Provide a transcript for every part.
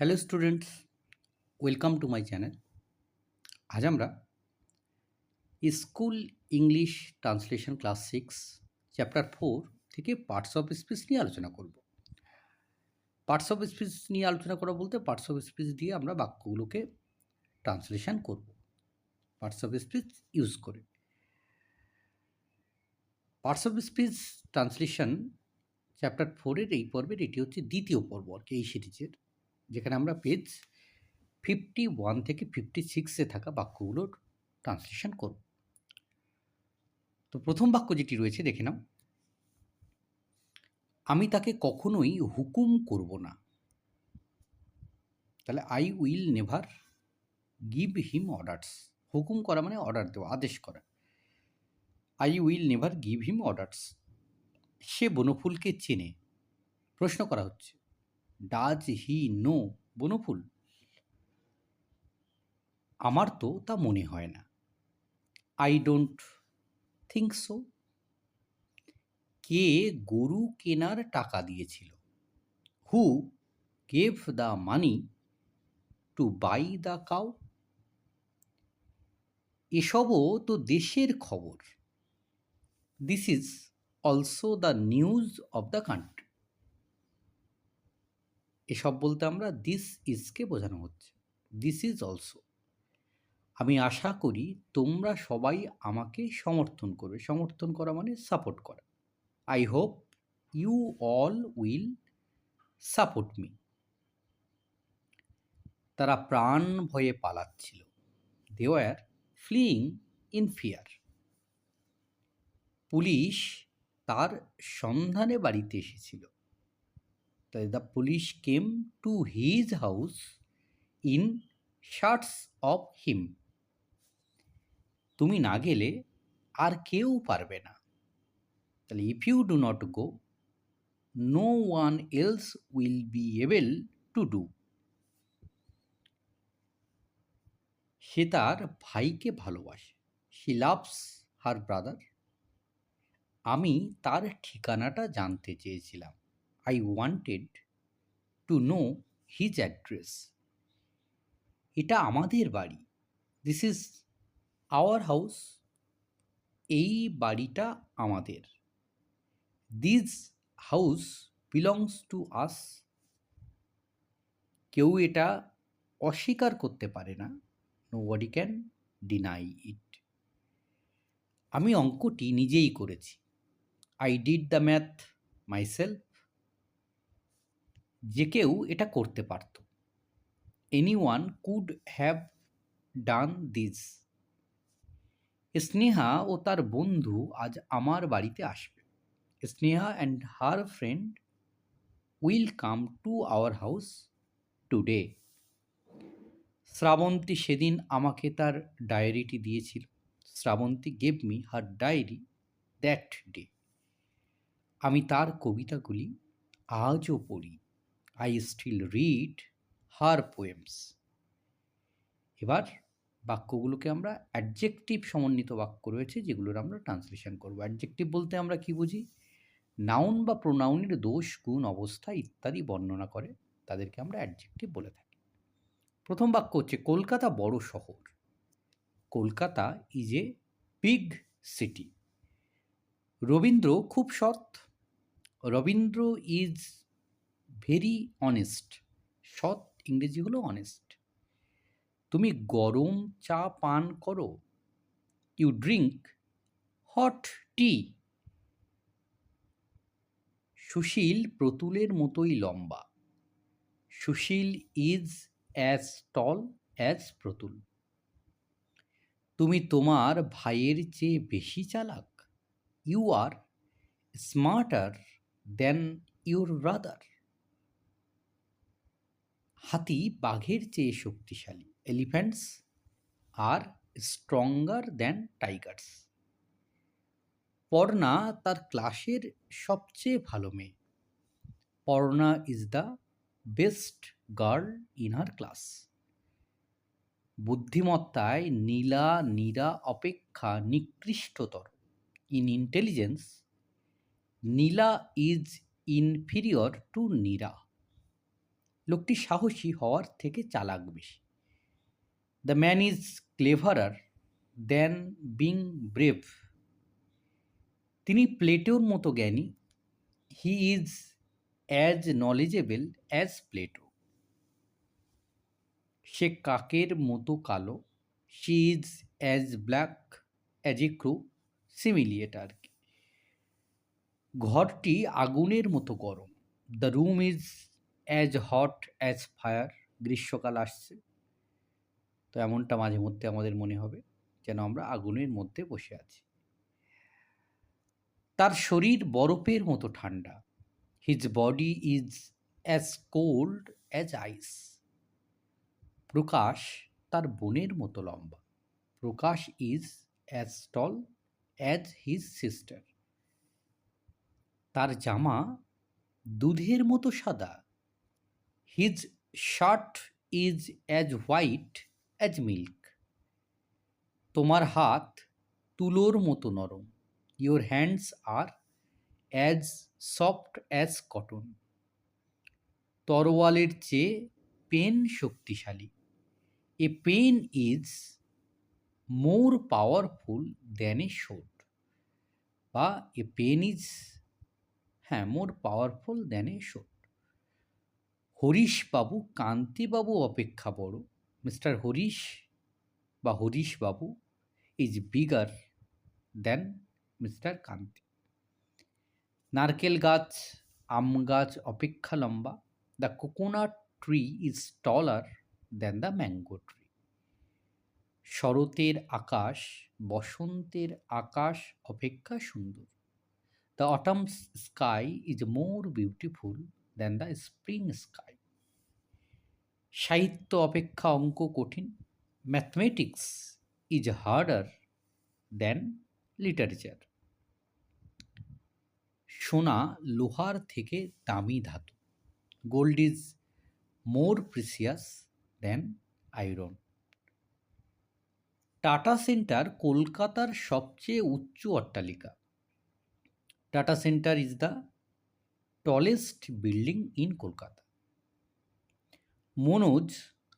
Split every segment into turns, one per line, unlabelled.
Hello students welcome to my channel আজ আমরা school English translation class six chapter four থেকে parts of speech নিয়ে আলোচনা করব। পার্টস অফ স্পিচ নিয়ে আলোচনা করা বলতে পার্টস অফ স্পিচ দিয়ে আমরা বাক্যগুলোকে ট্রান্সলেশন করব। পার্টস অফ স্পিচ ইউজ করে। Parts of speech translation chapter ফোরের এই পর্বের, এটি হচ্ছে দ্বিতীয় পর্ব আর কি, এই সিরিজের যেখানে আমরা পেজ ফিফটি ওয়ান থেকে ফিফটি সিক্সে থাকা বাক্যগুলোর ট্রান্সলেশন করব। তো প্রথম বাক্য যেটি রয়েছে, দেখে নাও। আমি তাকে কখনোই হুকুম করব না। তাহলে I will never give him orders হুকুম করা মানে অর্ডার দেওয়া, আদেশ করা। I will never give him orders সে বনফুলকে চেনে। প্রশ্ন করা হচ্ছে ডাজ হি নো বনফুল? আমার তো তা মনে হয় না। I don't think so. কে গরু কেনার টাকা দিয়েছিল? Who gave the money to buy the cow. এসবও তো দেশের খবর। This is also the news of the country. এসব বলতে আমরা দিস ইজকে বোঝানো হচ্ছে। দিস ইজ অলসো আমি আশা করি তোমরা সবাই আমাকে সমর্থন করবে। সমর্থন করা মানে সাপোর্ট করা। I hope you all will support me তারা প্রাণ ভয়ে পালাচ্ছিল। They were fleeing in fear police তার সন্ধানে বাড়িতে এসেছিল। তাই the police came to his house in search of him. তুমি না গেলে আর কেউ পারবে না। তাহলে if you do not go no one else will be able to do সে তার ভাইকে ভালোবাসে। শি লাভস হার ব্রাদার আমি তার ঠিকানাটা জানতে চেয়েছিলাম। I wanted to know his address এটা আমাদের বাড়ি। দিস ইজ আওয়ার হাউস এই বাড়িটা আমাদের। This house belongs to us কেউ এটা অস্বীকার করতে পারে না। Nobody can deny it আমি অঙ্কটি নিজেই করেছি। I did the math myself যে কেউ এটা করতে পারত। Anyone could have done this Sneha ও তার বন্ধু আজ আমার বাড়িতে আসবে। Sneha and her friend will come to our house today Shrabanti সেদিন আমাকে তার ডায়েরিটি দিয়েছিল। Shrabanti gave me her diary that day আমি তার কবিতাগুলি আজও পড়ি। I still read her poems এবার বাক্যগুলোকে আমরা অ্যাডজেক্টিভ সমন্বিত বাক্য রয়েছে যেগুলোর আমরা ট্রান্সলেশন করব। অ্যাডজেক্টিভ বলতে আমরা কি বুঝি? নাউন বা প্রোনাউনের দোষ, গুণ, অবস্থা ইত্যাদি বর্ণনা করে তাদেরকে আমরা অ্যাডজেক্টিভ বলে থাকি। প্রথম বাক্য হচ্ছে, কলকাতা বড় শহর। Kolkata is a big city Rabindra, খুব সৎ। রবীন্দ্র ইজ ভেরি অনেস্ট সৎ ইংরেজি হলো অনেস্ট তুমি গরম চা পান করো you drink hot tea Sushil প্রতুলের মতোই লম্বা। Sushil is as tall as Pratul. তুমি তোমার ভাইয়ের চেয়ে বেশি চালাক। You are smarter than your brother হাতি বাঘের চেয়ে শক্তিশালী। Elephants are stronger than tigers Parna তার ক্লাসের সবচেয়ে ভালো মেয়ে। Parna is the best girl in her class বুদ্ধিমত্তায় Nila, Nira, অপেক্ষা, নিকৃষ্টতর। In intelligence Nila is inferior to Nira. লোকটি সাহসী হওয়ার থেকে চালাক বেশি। The man is cleverer than being brave তিনি প্লেটোর মতো জ্ঞানী। He is as knowledgeable as Plato সে কাকের মতো কালো। She is as black as a crow simile এটা আর কি। ঘরটি আগুনের মতো গরম। The room is as hot as fire গ্রীষ্মকাল আসছে। তো এমনটা মাঝে মধ্যে আমাদের মনে হবে, যেন আমরা আগুনের মধ্যে বসে আছি। তার শরীর বরফের মতো ঠান্ডা। His body is as cold as ice Prakash তার বোনের মতো লম্বা। Prakash is as tall as his sister তার জামা দুধের মতো সাদা। His shirt is as white as milk তোমার হাত তুলোর মতো নরম। Your hands are as soft as cotton তরোয়ালের চেয়ে পেন শক্তিশালী। A pen is more powerful than a sword বা এ পেন ইজ হ্যাঁ মোর পাওয়ারফুল দ্যান এ শোট হরিশবাবু কান্তিবাবু অপেক্ষা বড়। মিস্টার হরিশ বা Harishbabu is bigger than mister Kanti. নারকেল গাছ, আম গাছ অপেক্ষা লম্বা। The coconut tree is taller than the mango tree. শরতের আকাশ, বসন্তের আকাশ অপেক্ষা সুন্দর। The autumn's sky is more beautiful. Than the spring sky সাহিত্য অপেক্ষা অঙ্ক কঠিন mathematics is harder than literature সোনা লোহার থেকে দামি ধাতু gold is more precious than iron Tata centre কলকাতার সবচেয়ে উচ্চ অট্টালিকা. Tata centre is the tallest building in Kolkata Manoj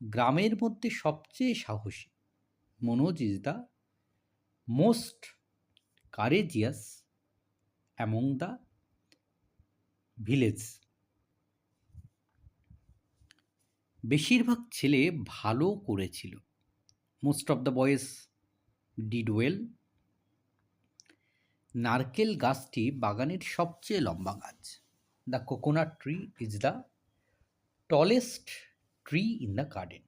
গ্রামের মধ্যে সবচেয়ে সাহসী। Manoj is the most courageous among the village বেশিরভাগ ছেলে ভালো করেছিল। Most of the boys did well নারকেল গাছটি বাগানের সবচেয়ে লম্বা গাছ। The coconut tree is the tallest tree in the garden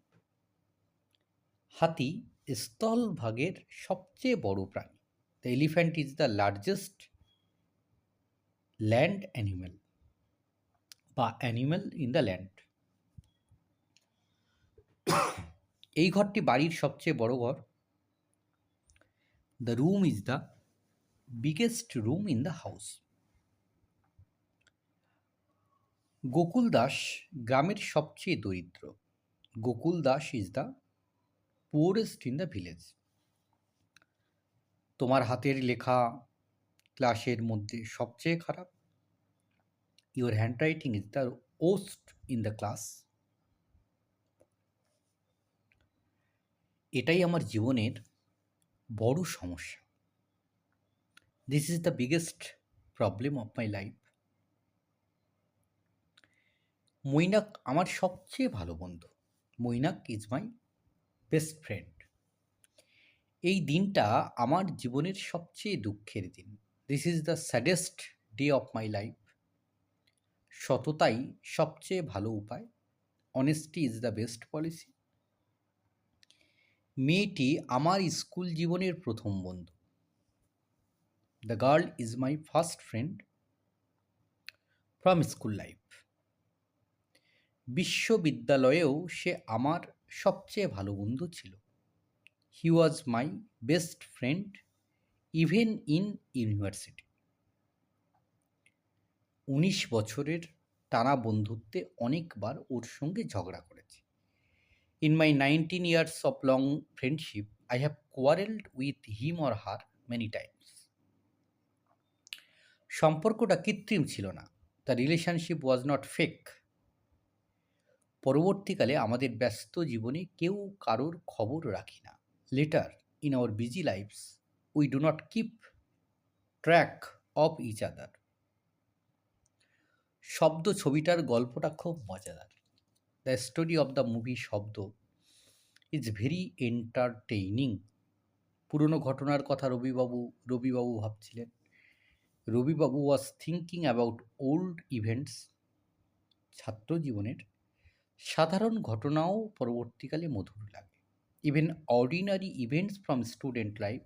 হাতি স্থলভাগের সবচেয়ে বড় প্রাণী the elephant is the largest land animal বা অ্যানিম্যাল ইন দ্য ল্যান্ড এই ঘরটি বাড়ির সবচেয়ে বড় ঘর। The room is the biggest room in the house Gokul Das গ্রামের সবচেয়ে দরিদ্র। Gokul Das is the poorest in the village তোমার হাতের লেখা ক্লাসের মধ্যে সবচেয়ে খারাপ? Your hand writing is the worst in the class এটাই আমার জীবনের বড় সমস্যা। This is the biggest problem of my life Mainak আমার সবচেয়ে ভালো বন্ধু। Mainak is my best friend এই দিনটা আমার জীবনের সবচেয়ে দুঃখের দিন। This is the saddest day of my life সততাই সবচেয়ে ভালো উপায়। Honesty is the best policy মেয়েটি আমার স্কুল জীবনের প্রথম বন্ধু। The girl is my first friend from school life বিশ্ববিদ্যালয়েও সে আমার সবচেয়ে ভালো বন্ধু ছিল। He was my best friend even in university উনিশ বছরের টানা বন্ধুত্বে অনেকবার ওর সঙ্গে ঝগড়া করেছি। In my nineteen years of long friendship I have quarrelled with him or her many times সম্পর্কটা কৃত্রিম ছিল না। The relationship was not fake পরবর্তীকালে আমাদের ব্যস্ত জীবনে কেউ কারোর খবর রাখি না। Later in our busy lives we do not keep track of each other Shabdo ছবিটার গল্পটা খুব মজাদার। The story of the movie Shabdo is very entertaining পুরনো ঘটনার কথা রবিবাবু রবিবাবু ভাবছিলেন। Rabibabu was thinking about old events ছাত্র জীবনের সাধারণ ঘটনাও পরবর্তীকালে মধুর লাগে। Even ordinary events from student life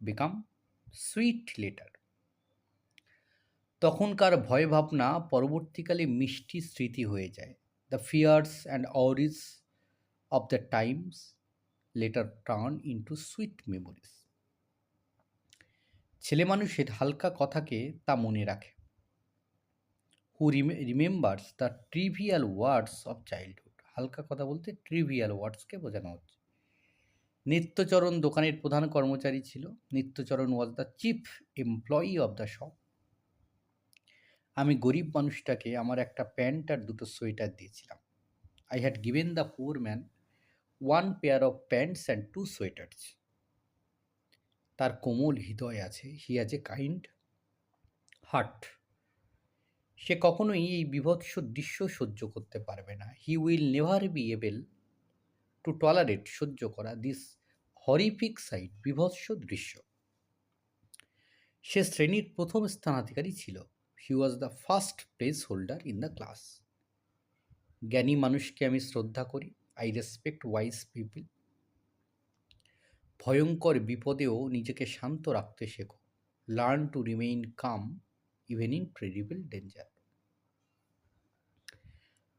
become sweet later তখনকার ভয় ভাবনা পরবর্তীকালে মিষ্টি স্মৃতি হয়ে যায়। The fears and worries of the times later turn into sweet memories ছেলে মানুষের হালকা কথাকে তা মনে রাখে। Who remembers the trivial words of childhood হালকা কথা বলতে ট্রিভিয়াল ওয়ার্ডসকে বোঝানো হচ্ছে। নিত্যচরণ দোকানের প্রধান কর্মচারী ছিল। Nityacharan was the chief employee of the shop আমি গরিব মানুষটাকে আমার একটা প্যান্ট আর দুটো সোয়েটার দিয়েছিলাম। I had given the poor man one pair of pants and two sweaters তার কোমল হৃদয় আছে। He has a kind heart সে কখনোই এই বিভৎস দৃশ্য সহ্য করতে পারবে না। He will never be able to tolerate সহ্য করা দিস হরিফিক সাইট বিভৎস দৃশ্য। সে শ্রেণির প্রথম স্থানাধিকারী ছিল। He was the first place holder in the class জ্ঞানী মানুষকে আমি শ্রদ্ধা করি। আই রেসপেক্ট ওয়াইজ পিপল ভয়ঙ্কর বিপদেও নিজেকে শান্ত রাখতে শেখো। Learn to remain calm even in credible danger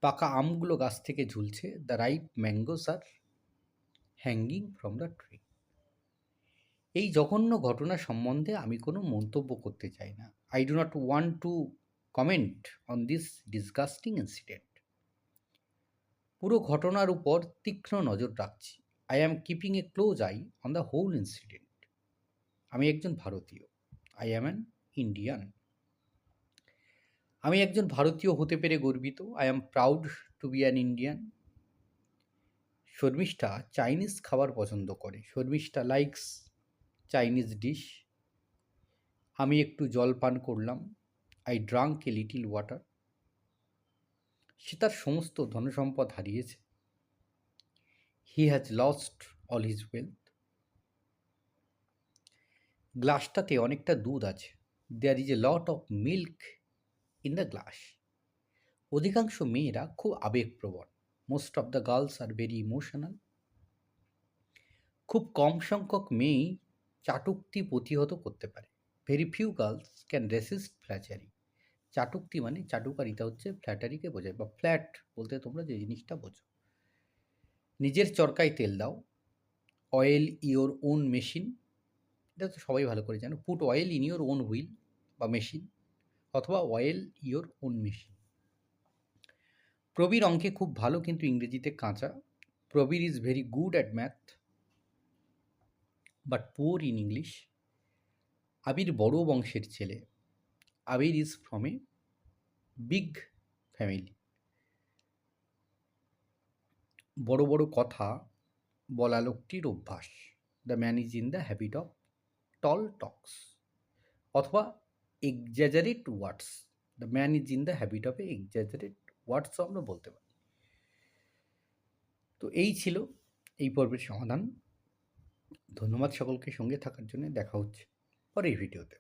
পাকা আমগুলো গাছ থেকে ঝুলছে the ripe mangoes are hanging from the tree এই জঘন্য ঘটনা সম্বন্ধে আমি কোনো মন্তব্য করতে চাই না। I do not want to comment on this disgusting incident পুরো ঘটনার উপর তীক্ষ্ণ নজর রাখছি। I am keeping a close eye on the whole incident আমি একজন ভারতীয়। আই অ্যাম অ্যান ইন্ডিয়ান আমি একজন ভারতীয় হতে পেরে গর্বিত। I am proud to be an Indian Sharmistha Chinese খাবার পছন্দ করে। শর্মিষ্ঠা লাইকস চাইনিজ ডিশ আমি একটু জল পান করলাম। I drank a little water সে তার সমস্ত ধনসম্পদ হারিয়েছে। He has lost all his wealth গ্লাসটাতে অনেকটা দুধ আছে। There is a lot of milk in the glass অধিকাংশ মেয়েরা খুব আবেগপ্রবণ। Most of the girls are very emotional খুব কম সংখ্যক মেয়েই চাটুক্তি প্রতিহত করতে পারে। Very few girls can resist flattery চাটুক্তি মানে চাটুকারিতা হচ্ছে ফ্ল্যাটারিকে বোঝায় বা ফ্ল্যাট বলতে তোমরা যে জিনিসটা বোঝো। নিজের চরকায় তেল দাও। অয়েল ইওর ওন মেশিন এটা তো সবাই ভালো করে জানো। Put oil in your own wheel বা মেশিন অথবা oil your own machine Prabir অঙ্কে খুব ভালো, কিন্তু ইংরেজিতে কাঁচা। Prabir is very good at math but poor in English Abir বড় বংশের ছেলে। Abir is from a big family বড় বড় কথা বলা লোকটির অভ্যাস। The man is in the habit of tall talks অথবা exaggerate words the man is in the habit of a exaggerate ওয়ার্ডসও আমরা বলতে পারি। তো এই ছিল এই পর্বের সমাধান। ধন্যবাদ সকলকে সঙ্গে থাকার জন্য। দেখা হচ্ছে পরের ভিডিওতে।